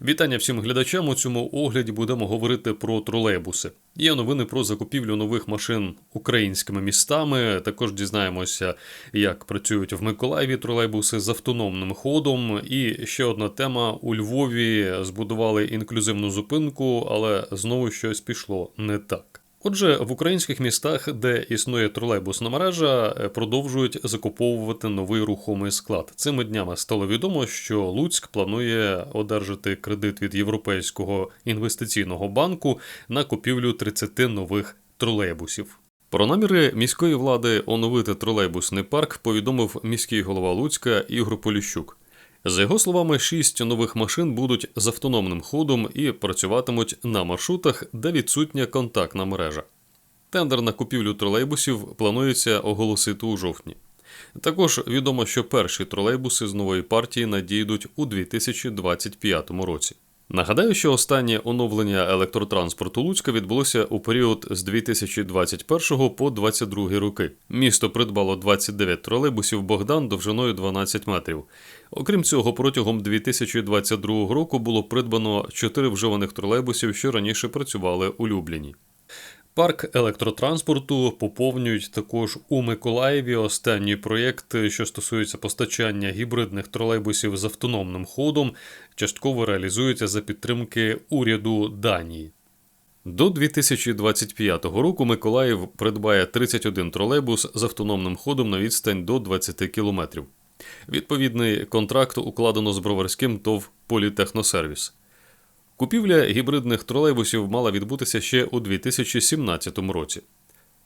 Вітання всім глядачам. У цьому огляді будемо говорити про тролейбуси. Є новини про закупівлю нових машин українськими містами. Також дізнаємося, як працюють в Миколаєві тролейбуси з автономним ходом. І ще одна тема: у Львові збудували інклюзивну зупинку, але знову щось пішло не так. Отже, в українських містах, де існує тролейбусна мережа, е, продовжують закуповувати новий рухомий склад. Цими днями стало відомо, що Луцьк планує одержати кредит від Європейського інвестиційного банку на купівлю 30 нових тролейбусів. Про наміри міської влади оновити тролейбусний парк повідомив міський голова Луцька Ігор Поліщук. За його словами, шість нових машин будуть з автономним ходом і працюватимуть на маршрутах, де відсутня контактна мережа. Тендер на купівлю тролейбусів планується оголосити у жовтні. Також відомо, що перші тролейбуси з нової партії надійдуть у 2025 році. Нагадаю, що останнє оновлення електротранспорту Луцька відбулося у період з 2021 по 2022 роки. Місто придбало 29 тролейбусів Богдан довжиною 12 метрів. Окрім цього, протягом 2022 року було придбано 4 вживаних тролейбусів, що раніше працювали у Любліні. Парк електротранспорту поповнюють також у Миколаєві останній проєкт, що стосується постачання гібридних тролейбусів з автономним ходом, частково реалізується за підтримки уряду Данії. До 2025 року Миколаїв придбає 31 тролейбус з автономним ходом на відстань до 20 км. Відповідний контракт укладено з броварським ТОВ Політехносервіс. Купівля гібридних тролейбусів мала відбутися ще у 2017 році.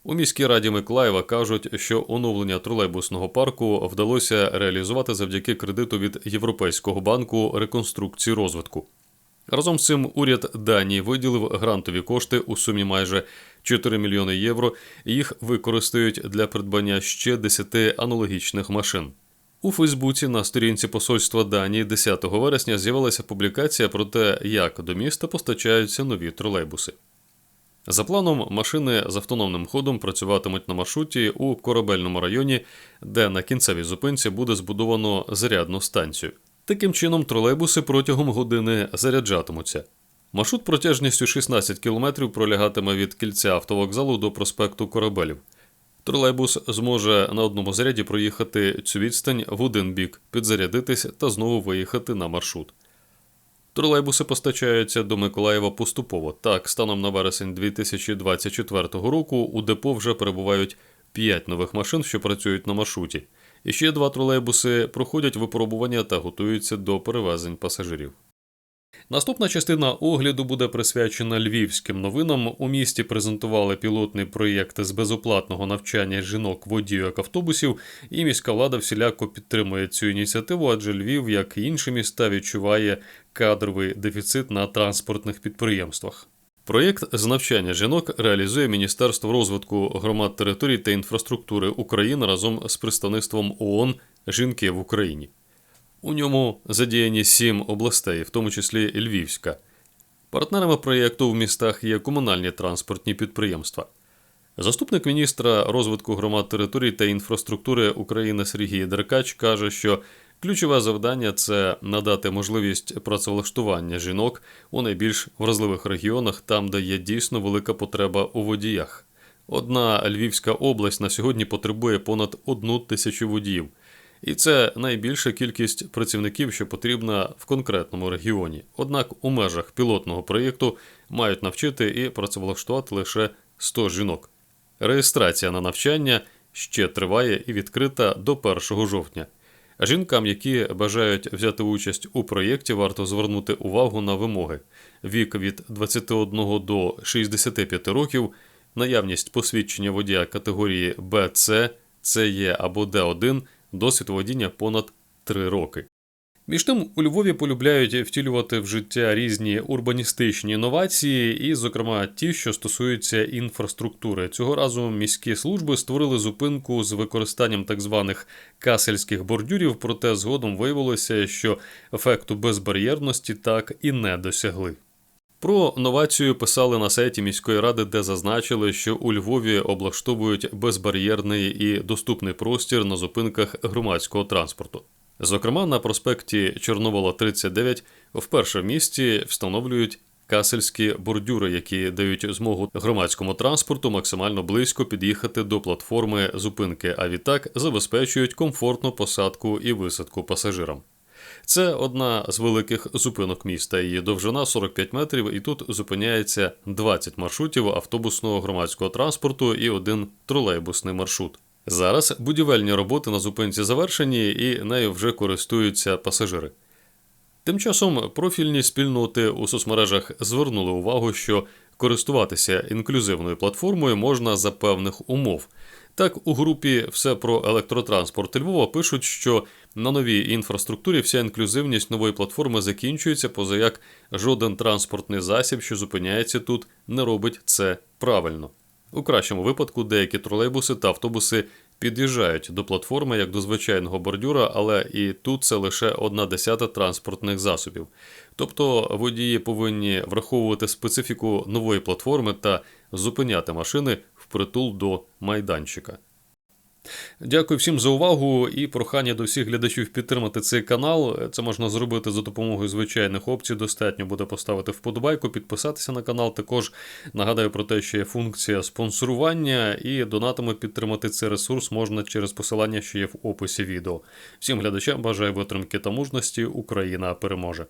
У міській раді Миколаєва кажуть, що оновлення тролейбусного парку вдалося реалізувати завдяки кредиту від Європейського банку реконструкції розвитку. Разом з цим уряд Данії виділив грантові кошти у сумі майже 4 мільйони євро. і Їх використають для придбання ще 10 аналогічних машин. У Фейсбуці на сторінці посольства Данії 10 вересня з'явилася публікація про те, як до міста постачаються нові тролейбуси. За планом, машини з автономним ходом працюватимуть на маршруті у корабельному районі, де на кінцевій зупинці буде збудовано зарядну станцію. Таким чином, тролейбуси протягом години заряджатимуться. Маршрут протяжністю 16 км пролягатиме від кільця автовокзалу до проспекту Корабелів. Тролейбус зможе на одному заряді проїхати цю відстань в один бік, підзарядитись та знову виїхати на маршрут. Тролейбуси постачаються до Миколаєва поступово. Так, станом на вересень 2024 року у депо вже перебувають 5 нових машин, що працюють на маршруті. І ще два тролейбуси проходять випробування та готуються до перевезень пасажирів. Наступна частина огляду буде присвячена львівським новинам. У місті презентували пілотний проєкт з безоплатного навчання жінок водійок автобусів, і міська влада всіляко підтримує цю ініціативу, адже Львів, як і інші міста, відчуває кадровий дефіцит на транспортних підприємствах. Проєкт з навчання жінок реалізує Міністерство розвитку громад територій та інфраструктури України разом з представництвом ООН Жінки в Україні. У ньому задіяні сім областей, в тому числі Львівська. Партнерами проєкту в містах є комунальні транспортні підприємства. Заступник міністра розвитку громад територій та інфраструктури України Сергій Деркач каже, що ключове завдання це надати можливість працевлаштування жінок у найбільш вразливих регіонах, там, де є дійсно велика потреба у водіях. Одна Львівська область на сьогодні потребує понад одну тисячу водіїв. І це найбільша кількість працівників, що потрібна в конкретному регіоні. Однак у межах пілотного проєкту мають навчити і працевлаштувати лише 100 жінок. Реєстрація на навчання ще триває і відкрита до 1 жовтня. Жінкам, які бажають взяти участь у проєкті, варто звернути увагу на вимоги: вік від 21 до 65 років, наявність посвідчення водія категорії БЦ, ЦЕ або Д1 досвід водіння понад 3 роки. Між тим, у Львові полюбляють втілювати в життя різні урбаністичні інновації, і, зокрема, ті, що стосуються інфраструктури. Цього разу міські служби створили зупинку з використанням так званих касельських бордюрів, проте згодом виявилося, що ефекту безбар'єрності так і не досягли. Про новацію писали на сайті міської ради, де зазначили, що у Львові облаштовують безбар'єрний і доступний простір на зупинках громадського транспорту. Зокрема, на проспекті Чорновола 39 Вперше в місті встановлюють касельські бордюри, які дають змогу громадському транспорту максимально близько під'їхати до платформи зупинки, а відтак забезпечують комфортну посадку і висадку пасажирам. Це одна з великих зупинок міста. Її довжина 45 метрів, і тут зупиняється 20 маршрутів автобусного громадського транспорту і один тролейбусний маршрут. Зараз будівельні роботи на зупинці завершені, і нею вже користуються пасажири. Тим часом профільні спільноти у соцмережах звернули увагу, що користуватися інклюзивною платформою можна за певних умов. Так, у групі Все про електротранспорт Львова пишуть, що на новій інфраструктурі вся інклюзивність нової платформи закінчується, позаяк жоден транспортний засіб, що зупиняється тут, не робить це правильно. У кращому випадку деякі тролейбуси та автобуси під'їжджають до платформи як до звичайного бордюра, але і тут це лише одна десята транспортних засобів. Тобто водії повинні враховувати специфіку нової платформи та зупиняти машини впритул до майданчика. Дякую всім за увагу і прохання до всіх глядачів підтримати цей канал. Це можна зробити за допомогою звичайних опцій. Достатньо буде поставити вподобайку, підписатися на канал. Також нагадаю про те, що є функція спонсорування і донатами підтримати цей ресурс можна через посилання, що є в описі відео. Всім глядачам бажаю витримки та мужності. Україна переможе!